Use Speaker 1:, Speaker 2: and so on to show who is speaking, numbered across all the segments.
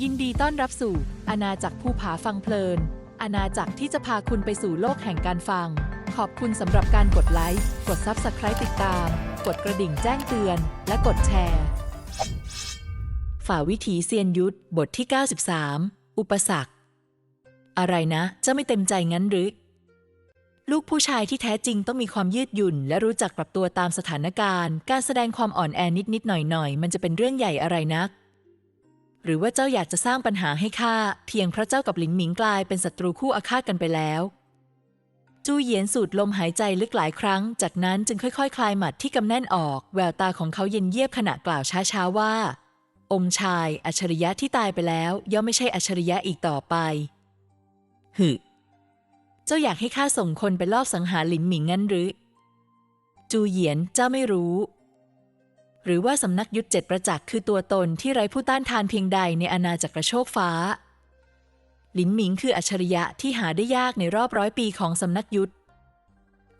Speaker 1: ยินดีต้อนรับสู่อาณาจักรภูผาฟังเพลิน อาณาจักรที่จะพาคุณไปสู่โลกแห่งการฟัง ขอบคุณสำหรับการกดไลค์ กด Subscribe ติดตาม กดกระดิ่งแจ้งเตือน และกดแชร์ ฝ่าวิถีเซียนยุทธบทที่ 93 อุปสรรค อะไรนะจ้าไม่เต็มใจงั้นหรือ ลูกผู้ชายที่แท้จริงต้องมีความยืดหยุ่น และรู้จักปรับตัวตามสถานการณ์ การแสดงความอ่อนแอนิดนิดๆหน่อยหน่อยๆมันจะเป็นเรื่องใหญ่อะไรนัก หรือว่าเจ้าอยากจะสร้างปัญหาให้ข้าเพียงพระเจ้ากับหลินหมิงกลายเป็นศัตรูคู่อาฆาตกันไปแล้ว จูเหยียนสูดลมหายใจลึกหลายครั้ง จากนั้นจึงค่อยๆคคลายหมัดที่กำแน่นออก แววตาของเขาเย็นเยียบขณะกล่าวช้าๆว่าองค์ชายอัจฉริยะที่ตายไปแล้ว ย่อมไม่ใช่อัจฉริยะอีกต่อไป หึ เจ้าอยากให้ข้าส่งคนไปลอบสังหารหลินหมิงงั้นหรือ จูเหยียนเจ้าไม่รู้ หรือว่าสำนักยุทธเจ็ดประจักษ์คือตัวตนที่ไร้ผู้ต้านทานเพียงใดในอาณาจักรโชคฟ้า หลินหมิงคืออัจฉริยะที่หาได้ยากในรอบร้อยปีของสำนักยุทธ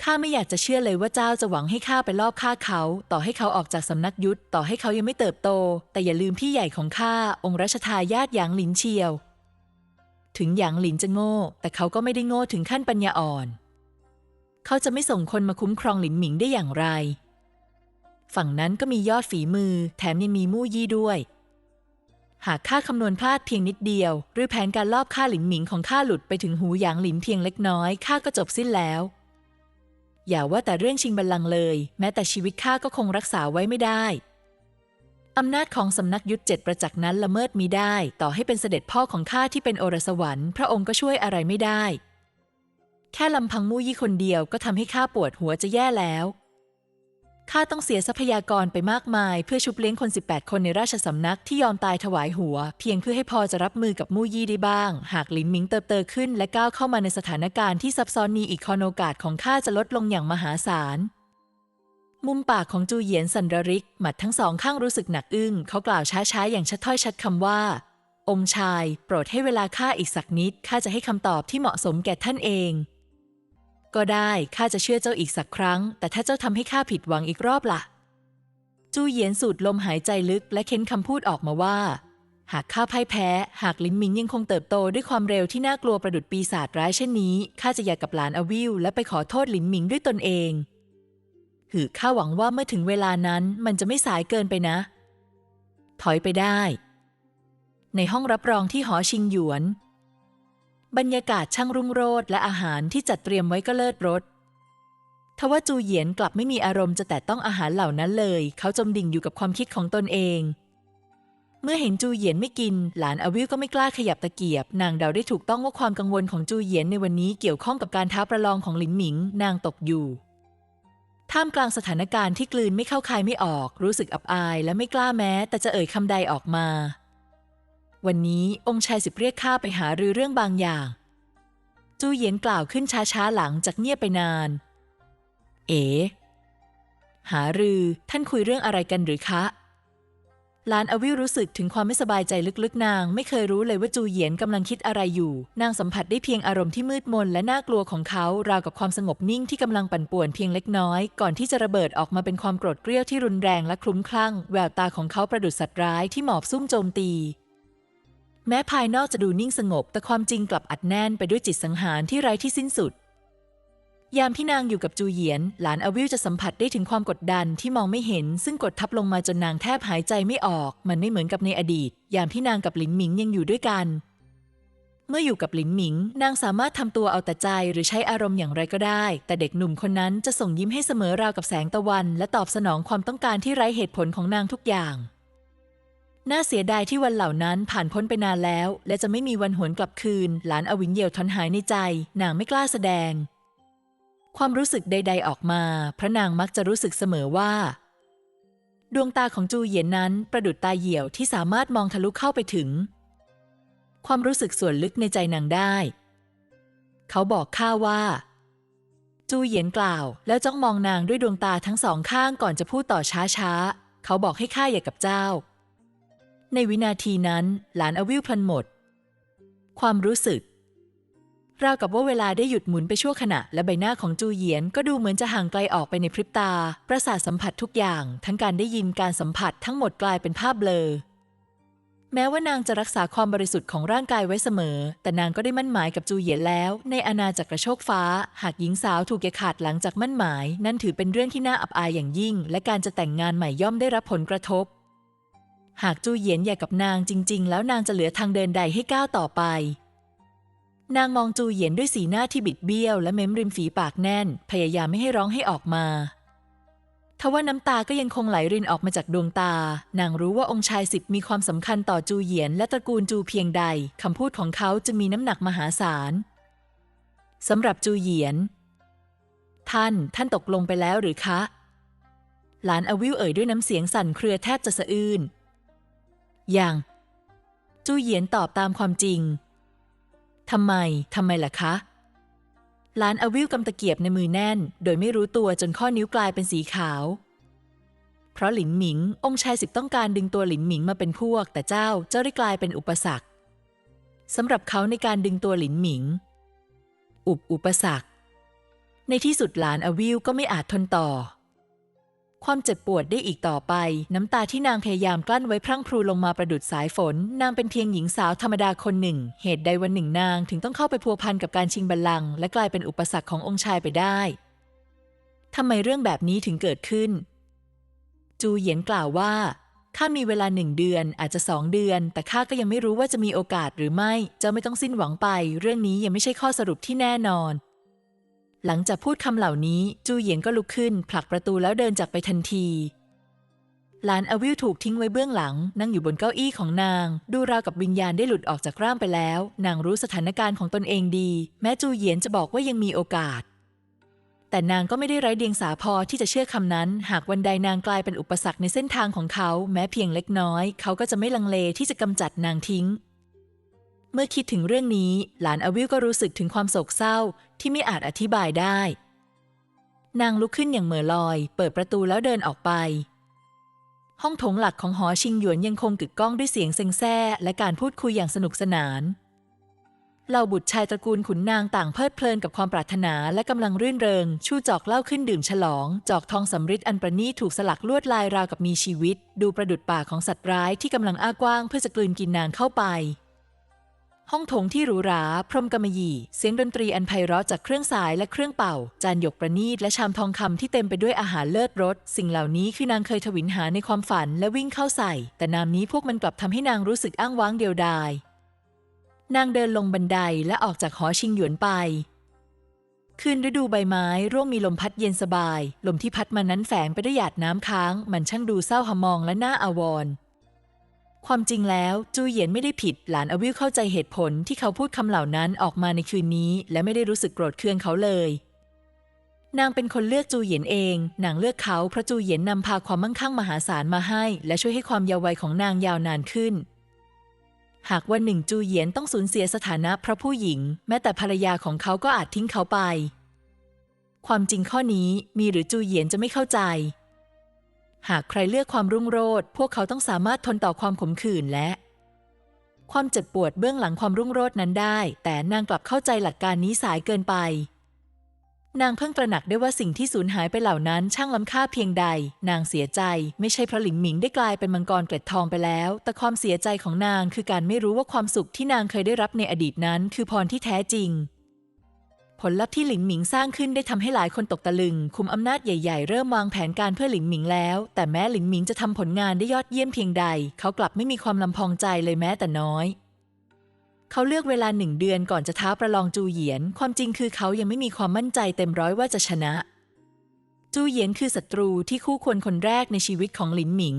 Speaker 1: ข้าไม่อยากจะเชื่อเลยว่าเจ้าจะหวังให้ข้าไปลอบฆ่าเขา ต่อให้เขาออกจากสำนักยุทธต่อให้เขายังไม่เติบโต แต่อย่าลืมพี่ใหญ่ของข้าองค์รัชทายาทหยางหลินเชียว ถึงหยางหลินจะโง่ แต่เขาก็ไม่ได้โง่ถึงขั้นปัญญาอ่อน เขาจะไม่ส่งคนมาคุ้มครองหลินหมิงได้อย่างไร ฝั่งนั้นก็มียอดฝีมือ แถมยังมีมู่ยี่ด้วย หากข้าคำนวณพลาดเพียงนิดเดียว หรือแผนการลอบฆ่าหลินหมิงของข้าหลุดไปถึงหูหยางหลินเพียงเล็กน้อยข้าก็จบสิ้นแล้ว อย่าว่าแต่เรื่องชิงบัลลังก์เลย แม้แต่ชีวิตข้าก็คงรักษาไว้ไม่ได้อำนาจของสำนักยุทธเจ็ดประจักษ์นั้นละเมิดมีได้ ต่อให้เป็นเสด็จพ่อของข้าที่เป็นโอรสวรรค์พระองค์ก็ช่วยอะไรไม่ได้ แค่ลำพังมู่ยี่คนเดียวก็ทำให้ข้าปวดหัวจะแย่แล้ว ข้าต้องเสียทรัพยากรไปมากมาย เพื่อชุบเลี้ยงคน 18 คนในราชสำนักที่ยอมตายถวายหัว เพียงเพื่อให้พอจะรับมือกับมู่ยี่ได้บ้าง หากหลินหมิงเติบโตขึ้น และก้าวเข้ามาในสถานการณ์ที่ซับซ้อนนี้อีกคอนโอกาสของข้าจะลดลงอย่างมหาศาลมุมปากของจูเหยียนสันรริก หมัดทั้งสองข้างรู้สึกหนักอึ้ง เขากล่าวช้าๆ อย่างชัดถ้อยชัดคำว่า องค์ชาย โปรดให้เวลาข้าอีกสักนิดข้าจะให้คำตอบที่เหมาะสมแก่ท่านเอง ก็ได้ข้าจะเชื่อเจ้าอีกสักครั้ง แต่ถ้าเจ้าทำให้ข้าผิดหวังอีกรอบล่ะ จูเหยียนสูดลมหายใจลึกและเค้นคำพูดออกมาว่า หากข้าพ่ายแพ้ หากลินมิงยังคงเติบโตด้วยความเร็วที่น่ากลัวประดุดปีศาจร้ายเช่นนี้ข้าจะอยากกับหลานอวิวและไปขอโทษลินมิงด้วยตนเองหือข้าหวังว่าเมื่อถึงเวลานั้นมันจะไม่สายเกินไปนะ ถอยไปได้ ในห้องรับรองที่หอชิงหยวน บรรยากาศช่างรุ่งโรจน์และอาหารที่จัดเตรียมไว้ก็เลิศรสทว่าจูเหยียนกลับไม่มีอารมณ์จะแตะต้องอาหารเหล่านั้นเลย เขาจมดิ่งอยู่กับความคิดของตนเอง เมื่อเห็นจูเหยียนไม่กิน หลานอวิวก็ไม่กล้าขยับตะเกียบ นางเดาได้ถูกต้องว่าความกังวลของจูเหยียนในวันนี้เกี่ยวข้องกับการท้าประลองของหลินหมิง นางตกอยู่ ท่ามกลางสถานการณ์ที่กลืนไม่เข้าคายไม่ออก รู้สึกอับอาย และไม่กล้าแม้ แต่จะเอ่ยคำใดออกมา วันนี้องค์ชายสิบเรียกข้าไปหารือเรื่องบางอย่าง จูเหยียนกล่าวขึ้นช้าๆหลังจากเงียบไปนาน เอ๋ หารือท่านคุยเรื่องอะไรกันหรือคะลานอวิรู้สึกถึงความไม่สบายใจลึกๆ นาง ไม่เคยรู้เลยว่าจูเหยียนกำลังคิดอะไรอยู่ นางสัมผัสได้เพียงอารมณ์ที่มืดมนและน่ากลัวของเขา ราวกับความสงบนิ่งที่กำลังปั่นป่วนเพียงเล็กน้อย ก่อนที่จะระเบิดออกมาเป็นความโกรธเกรี้ยวที่รุนแรงและคลุ้มคลั่ง แววตาของเขาประดุษสัตว์ร้ายที่หมอบซุ่มโจมตี แม้ภายนอกจะดูนิ่งสงบ แต่ความจริงกลับอัดแน่นไปด้วยจิตสังหารที่ไร้ที่สิ้นสุด ยามที่นางอยู่กับจูเหยียน หลานอวิวจะสัมผัสได้ถึงความกดดันที่มองไม่เห็น ซึ่งกดทับลงมาจนนางแทบหายใจไม่ออก มันไม่เหมือนกับในอดีต ยามที่นางกับหลินหมิงยังอยู่ด้วยกัน เมื่ออยู่กับหลินหมิง นางสามารถทำตัวเอาแต่ใจหรือใช้อารมณ์อย่างไรก็ได้ แต่เด็กหนุ่มคนนั้นจะส่งยิ้มให้เสมอราวกับแสงตะวัน และตอบสนองความต้องการที่ไร้เหตุผลของนางทุกอย่าง น่าเสียดายที่วันเหล่านั้นผ่านพ้นไปนานแล้ว และจะไม่มีวันหวนกลับคืน หลานอวินเยียวทอนหายในใจ นางไม่กล้าแสดง ความรู้สึกใด ๆออกมา พระนางมักจะรู้สึกเสมอว่า ดวงตาของจูเหยียนนั้นประดุดตาเหี่ยวที่สามารถมองทะลุเข้าไปถึง ความรู้สึกส่วนลึกในใจนางได้ เขาบอกข้าว่า จูเหยียนกล่าว แล้วจ้องมองนางด้วยดวงตาทั้งสองข้างก่อนจะพูดต่อช้าๆเขาบอกให้ข้าอย่ากับเจ้า ในวินาทีนั้นหลานอวิวพลันหมด ความรู้สึก ราวกับว่าเวลาได้หยุดหมุนไปชั่วขณะ และใบหน้าของจูเหยียนก็ดูเหมือนจะห่างไกลออกไปในพริบตา ประสาทสัมผัสทุกอย่าง ทั้งการได้ยินการสัมผัสทั้งหมดกลายเป็นภาพเบลอแม้ว่านางจะรักษาความบริสุทธิ์ของร่างกายไว้เสมอ แต่นางก็ได้มั่นหมายกับจูเหยียนแล้ว ในอาณาจักรโชคฟ้า หากหญิงสาวถูกแกขาดหลังจากมั่นหมาย นั่นถือเป็นเรื่องที่น่าอับอายอย่างยิ่ง และการจะแต่งงานใหม่ย่อมได้รับผลกระทบ หากจูเหยียนอยากกับนางจริง ๆ แล้วนางจะเหลือทางเดินใดให้ก้าวต่อไป นางมองจูเหยียนด้วยสีหน้าที่บิดเบี้ยว และเม้มริมฝีปากแน่น พยายามไม่ให้ร้องให้ออกมาทว่าน้ำตาก็ยังคงไหลรินออกมาจากดวงตา นางรู้ว่าองค์ชายสิบมีความสำคัญต่อจูเหยียนและตระกูลจูเพียงใดคำพูดของเขาจะมีน้ำหนักมหาศาลสำหรับจูเหยียน ท่านท่านตกลงไปแล้วหรือคะ หลานอวิวเอ่ยด้วยน้ำเสียงสั่นเครือแทบจะสะอื้น ยังจูเหยียนตอบตามความจริง ทำไม ทำไมล่ะคะ หลานอวิวกำตะเกียบในมือแน่น โดยไม่รู้ตัวจนข้อนิ้วกลายเป็นสีขาว เพราะหลินหมิง องค์ชายสิบต้องการดึงตัวหลินหมิงมาเป็นพวก แต่เจ้าเจ้าได้กลายเป็นอุปสรรคสำหรับเขาในการดึงตัวหลินหมิง อุบอุปสรรค ในที่สุดหลานอวิวก็ไม่อาจทนต่อ ความเจ็บปวดได้อีกต่อไป น้ำตาที่นางพยายามกลั้นไว้พรั่งพรูลงมาประดุดสายฝน นางเป็นเพียงหญิงสาวธรรมดาคนหนึ่ง เหตุใดวันหนึ่งนางถึงต้องเข้าไปพัวพันกับการชิงบัลลังก์และกลายเป็นอุปสรรคขององค์ชายไปได้ทำไมเรื่องแบบนี้ถึงเกิดขึ้น จูเหยียนกล่าวว่าข้ามีเวลาหนึ่งเดือนอาจจะสองเดือน แต่ข้าก็ยังไม่รู้ว่าจะมีโอกาสหรือไม่ เจ้าไม่ต้องสิ้นหวังไป เรื่องนี้ยังไม่ใช่ข้อสรุปที่แน่นอน หลังจากพูดคำเหล่านี้จูเหยียนก็ลุกขึ้น ผลักประตูแล้วเดินจากไปทันที หลานอวิวถูกทิ้งไว้เบื้องหลัง นั่งอยู่บนเก้าอี้ของนาง ดูราวกับวิญญาณได้หลุดออกจากร่างไปแล้ว นางรู้สถานการณ์ของตนเองดี แม้จูเหยียนจะบอกว่ายังมีโอกาส แต่นางก็ไม่ได้ไร้เดียงสาพอที่จะเชื่อคำนั้น หากวันใดนางกลายเป็นอุปสรรคในเส้นทางของเขา แม้เพียงเล็กน้อย เขาก็จะไม่ลังเลที่จะกำจัดนางทิ้ง เมื่อคิดถึงเรื่องนี้ หลานอวิวก็รู้สึกถึงความโศกเศร้าที่ไม่อาจอธิบายได้ นางลุกขึ้นอย่างเหม่อลอย เปิดประตูแล้วเดินออกไป ห้องโถงหลักของหอชิงหยวนยังคงกึกก้องด้วยเสียงเซ็งแซ่และการพูดคุยอย่างสนุกสนานเหล่าบุตรชายตระกูลขุนนางต่างเพลิดเพลินกับความปรารถนาและกำลังรื่นเริง ชูจอกเหล้าขึ้นดื่มฉลอง จอกทองสำริดอันประณีตถูกสลักลวดลายราวกับมีชีวิต ดูประดุดปากของสัตว์ร้ายที่กำลังอ้ากว้างเพื่อจะกลืนกินนางเข้าไป ห้องโถงที่หรูหรา พรมกำมะหยี่ เสียงดนตรีอันไพเราะจากเครื่องสายและเครื่องเป่า จานหยกประณีตและชามทองคำที่เต็มไปด้วยอาหารเลิศรส สิ่งเหล่านี้คือนางเคยทวินหาในความฝันและวิ่งเข้าใส่ แต่นามนี้พวกมันกลับทำให้นางรู้สึกอ้างว้างเดียวดาย นางเดินลงบันไดและออกจากหอชิงหยวนไปคืนฤดูใบไม้ร่วงมีลมพัดเย็นสบาย ลมที่พัดมานั้นแฝงไปด้วยหยาดน้ำค้าง มันช่างดูเศร้าหมองและน่าอาวรณ์ ความจริงแล้วจูเหยียนไม่ได้ผิดหลานอวิวเข้าใจเหตุผลที่เขาพูดคำเหล่านั้นออกมาในคืนนี้ และไม่ได้รู้สึกโกรธเคืองเขาเลย นางเป็นคนเลือกจูเหยียนเอง นางเลือกเขาเพราะจูเหยียนนำพาความมั่งคั่งมหาศาลมาให้ และช่วยให้ความยาววัยของนางยาวนานขึ้น หากวันหนึ่งจูเหยียนต้องสูญเสียสถานะพระผู้หญิง แม้แต่ภรรยาของเขาก็อาจทิ้งเขาไป ความจริงข้อนี้มีหรือจูเหยียนจะไม่เข้าใจ หากใครเลือกความรุ่งโรจน์พวกเขาต้องสามารถทนต่อความขมขื่นและ ความเจ็บปวดเบื้องหลังความรุ่งโรจน์นั้นได้ แต่นางกลับเข้าใจหลักการนี้สายเกินไป นางเพิ่งตระหนักได้ว่าสิ่งที่สูญหายไปเหล่านั้นช่างล้ำค่าเพียงใด นางเสียใจ ไม่ใช่เพราะหลิงหมิงได้กลายเป็นมังกรเกล็ดทองไปแล้ว แต่ความเสียใจของนางคือการไม่รู้ว่าความสุขที่นางเคยได้รับในอดีตนั้น คือพรที่แท้จริง ผลลัพธ์ที่หลิงหมิงสร้างขึ้นได้ทำให้หลายคนตกตะลึง คุมอำนาจใหญ่ๆ เริ่มวางแผนการเพื่อหลิงหมิงแล้ว แต่แม้หลิงหมิงจะทำผลงานได้ยอดเยี่ยมเพียงใด เขากลับไม่มีความลำพองใจเลยแม้แต่น้อย เขาเลือกเวลาหนึ่งเดือนก่อนจะท้าประลองจูเหยียน ความจริงคือเขายังไม่มีความมั่นใจเต็มร้อยว่าจะชนะ จูเหยียนคือศัตรูที่คู่ควรคนแรกในชีวิตของหลินหมิง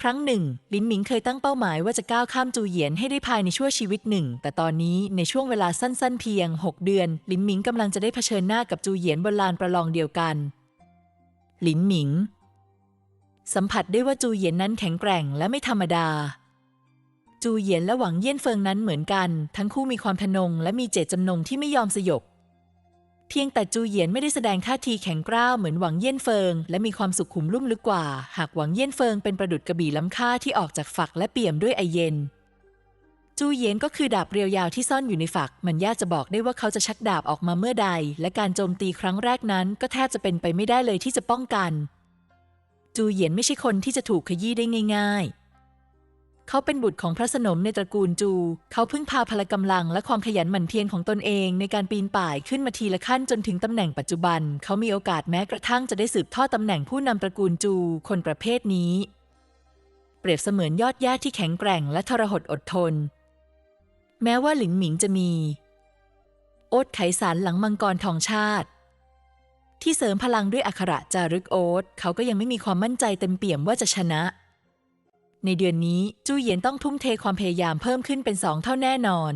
Speaker 1: ครั้งหนึ่ง ลินหมิงเคยตั้งเป้าหมายว่าจะก้าวข้ามจูเหยียนให้ได้ภายในชั่วชีวิตหนึ่ง แต่ตอนนี้ในช่วงเวลาสั้นๆเพียง 6 เดือน ลินหมิงกำลังจะได้เผชิญหน้ากับจูเหยียนบนลานประลองเดียวกัน ลินหมิง สัมผัสได้ว่าจูเหยียนนั้นแข็งแกร่งและไม่ธรรมดา จูเหยียนและหวังเยี่ยนเฟิงนั้นเหมือนกัน ทั้งคู่มีความทะนงและมีเจตจำนงที่ไม่ยอมสยบ เพียงแต่จูเหยียนไม่ได้แสดงท่าทีแข็งกร้าวเหมือนหวังเยี่ยนเฟิง และมีความสุขุมลุ่มลึกกว่า หากหวังเยี่ยนเฟิงเป็นประดุจกระบี่ล้ำค่าที่ออกจากฝักและเปี่ยมด้วยไอเย็น จูเหยียนก็คือดาบเรียวยาวที่ซ่อนอยู่ในฝัก มันยากจะบอกได้ว่าเขาจะชักดาบออกมาเมื่อใด และการโจมตีครั้งแรกนั้น ก็แทบจะเป็นไปไม่ได้เลยที่จะป้องกัน จูเหยียนไม่ใช่คนที่จะถูกขยี้ได้ง่าย ๆ เขาเป็นบุตรของพระสนมในตระกูลจู เขาพึ่งพาพละกำลังและความขยันหมั่นเพียรของตนเองในการปีนป่ายขึ้นมาทีละขั้นจนถึงตำแหน่งปัจจุบัน เขามีโอกาสแม้กระทั่งจะได้สืบทอดตำแหน่งผู้นำตระกูลจู คนประเภทนี้ เปรียบเสมือนยอดหญ้าที่แข็งแกร่งและทรหดอดทน แม้ว่าหลินหมิงจะมี โอ๊ตไขสารหลังมังกรทองชาติที่เสริมพลังด้วยอักขระจารึกโอ๊ตเขาก็ยังไม่มีความมั่นใจเต็มเปี่ยมว่าจะชนะ ในเดือนนี้จูเหยียนต้องทุ่มเทความพยายามเพิ่มขึ้นเป็นสองเท่าแน่นอน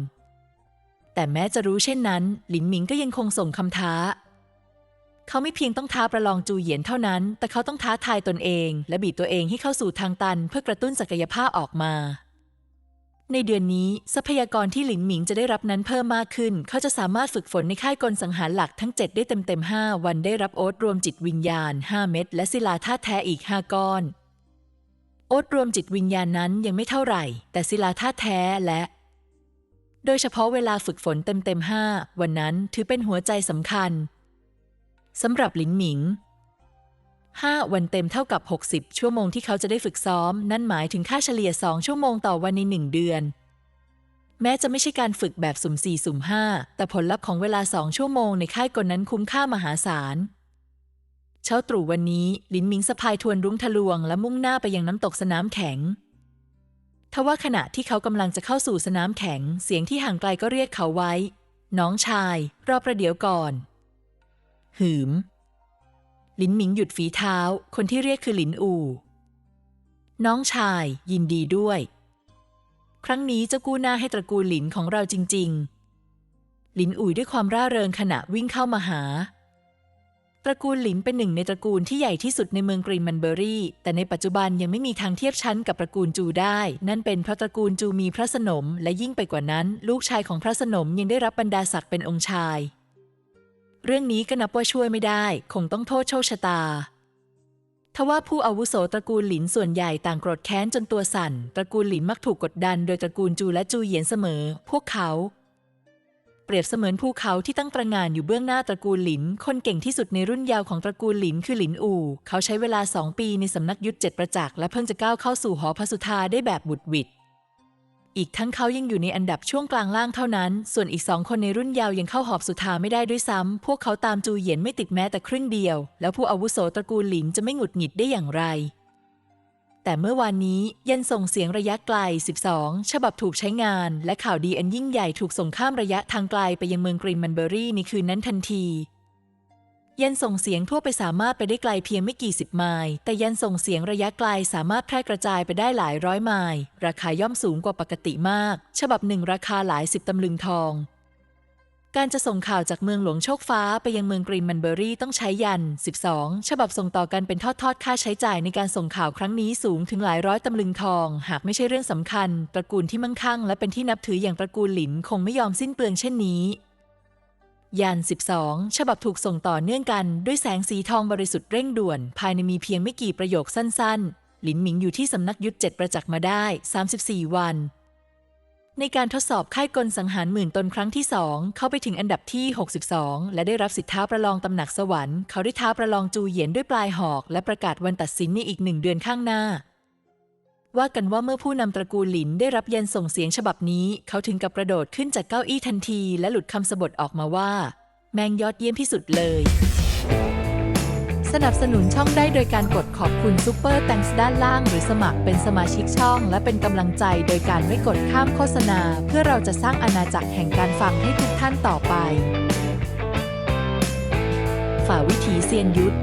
Speaker 1: แต่แม้จะรู้เช่นนั้น หลินหมิงก็ยังคงส่งคำท้า เขาไม่เพียงต้องท้าประลองจูเหยียนเท่านั้น แต่เขาต้องท้าทายตนเอง และบีบตัวเองให้เข้าสู่ทางตัน เพื่อกระตุ้นศักยภาพออกมา ในเดือนนี้ทรัพยากรที่หลินหมิงจะได้รับนั้นเพิ่มมากขึ้น เขาจะสามารถฝึกฝนในค่ายกลสังหารหลักทั้ง 7 ได้เต็มๆ5วันได้รับโอ๊ตรวมจิตวิญญาณ 5 เม็ดและศิลาธาตุแท้อีก 5 ก้อน อ๊ตรวมจิตวิญญาณนั้นยังไม่เท่าไหร่ แต่ศิลาธาตุแท้และ โดยเฉพาะเวลาฝึกฝนเต็มๆ5วันนั้นถือเป็นหัวใจสำคัญสำหรับหลินหมิง 5 วันเต็มเท่ากับ 60 ชั่วโมงที่เขาจะได้ฝึกซ้อม นั่นหมายถึงค่าเฉลี่ย 2 ชั่วโมงต่อวันใน 1 เดือน แม้จะไม่ใช่การฝึกแบบสุ่ม4สุ่ม5แต่ผลลัพธ์ของเวลา 2 ชั่วโมงในค่ายกลนั้นคุ้มค่ามหาศาล เช้าตรู่วันนี้ลินหมิงสะพายทวนรุ้งทะลวงและมุ่งหน้าไปยังน้ำตกสนามแข็ง ทว่าขณะที่เขากำลังจะเข้าสู่สนามแข็ง เสียงที่ห่างไกลก็เรียกเขาไว้ น้องชาย รอประเดี๋ยวก่อน หืม ลินหมิงหยุดฝีเท้า คนที่เรียกคือหลินอู่น้องชาย ยินดีด้วย ครั้งนี้จะกู้หน้าให้ตระกูลหลินของเราจริงๆหลินอุ่ยด้วยความร่าเริงขณะวิ่งเข้ามาหา ตระกูลหลินเป็นหนึ่งในตระกูลที่ใหญ่ที่สุดในเมืองกรีนมันเบอรี่ แต่ในปัจจุบันยังไม่มีทางเทียบชั้นกับตระกูลจูได้ นั่นเป็นเพราะตระกูลจูมีพระสนม และยิ่งไปกว่านั้น ลูกชายของพระสนมยังได้รับบรรดาศักดิ์เป็นองค์ชาย เรื่องนี้ก็นับว่าช่วยไม่ได้ คงต้องโทษโชคชะตาทว่าผู้อาวุโสตระกูลหลินส่วนใหญ่ต่างโกรธแค้นจนตัวสั่น ตระกูลหลินมักถูกกดดัน โดยตระกูลจูและจูเหยียนเสมอ พวกเขา เปรียบเสมือนภูเขาที่ตั้งตระงานอยู่เบื้องหน้าตระกูลหลิน คนเก่งที่สุดในรุ่นยาวของตระกูลหลินคือหลินอู่ เขาใช้เวลาสองปีในสำนักยุทธเจ็ดประจักษ์และเพิ่งจะก้าวเข้าสู่หอพระสุธาได้แบบบุดวิดอีกทั้งเขายังอยู่ในอันดับช่วงกลางล่างเท่านั้น ส่วนอีกสองคนในรุ่นยาวยังเข้าหอบสุธาไม่ได้ด้วยซ้ำ พวกเขาตามจูเหยียนไม่ติดแม้แต่ครึ่งเดียว แล้วผู้อาวุโสตระกูลหลินจะไม่หงุดหงิดได้อย่างไร แต่เมื่อวานนี้ยันส่งเสียงระยะไกล 12 ฉบับถูกใช้งาน และข่าวดีอันยิ่งใหญ่ถูกส่งข้ามระยะทางไกลไปยังเมืองกรีนมันเบอรี่ในคืนนั้นทันที ยันส่งเสียงทั่วไปสามารถไปได้ไกลเพียงไม่กี่สิบไมล์แต่ยันส่งเสียงระยะไกลสามารถแพร่กระจายไปได้หลายร้อยไมล์ราคาย่อมสูงกว่าปกติมาก ฉบับหนึ่งราคาหลายสิบตำลึงทอง การจะส่งข่าวจากเมืองหลวงโชคฟ้าไปยังเมืองกรีนมันเบอรี่ต้องใช้ยัน 12 ฉบับส่งต่อกันเป็นทอดๆ ค่าใช้จ่ายในการส่งข่าวครั้งนี้สูงถึงหลายร้อยตำลึงทอง หากไม่ใช่เรื่องสำคัญ ตระกูลที่มั่งคั่ง และเป็นที่นับถืออย่างตระกูลหลินคงไม่ยอมสิ้นเปลืองเช่นนี้ยาน 12 ฉบับถูกส่งต่อเนื่องกันด้วยแสงสีทองบริสุทธิ์เร่งด่วน ภายในมีเพียงไม่กี่ประโยคสั้นๆ หลินหมิงอยู่ที่สำนักยุทธเจ็ดประจักษ์มาได้ 34 วัน ในการทดสอบค่ายกลสังหารหมื่นตนครั้งที่สองเขาไปถึงอันดับที่ 62 และได้รับสิทธิท้าประลองตำหนักสวรรค์เขาได้ท้าประลองจูเหยียนด้วยปลายหอก และประกาศวันตัดสินในอีกหนึ่งเดือนข้างหน้า ว่ากันว่าเมื่อผู้นำตระกูลหลินได้รับเยันส่งเสียงฉบับนี้ เขาถึงกับกระโดดขึ้นจากเก้าอี้ทันที และหลุดคำสบทออกมาว่า แมงยอดเยี่ยมที่สุดเลย สนับสนุนช่องได้โดยการกดขอบคุณซูเปอร์แตงส์ด้านล่าง หรือสมัครเป็นสมาชิกช่อง และเป็นกำลังใจโดยการไม่กดข้ามโฆษณา เพื่อเราจะสร้างอาณาจักรแห่งการฟังให้ทุกท่านต่อไป ฝ่าวิถีเซียนยุทธ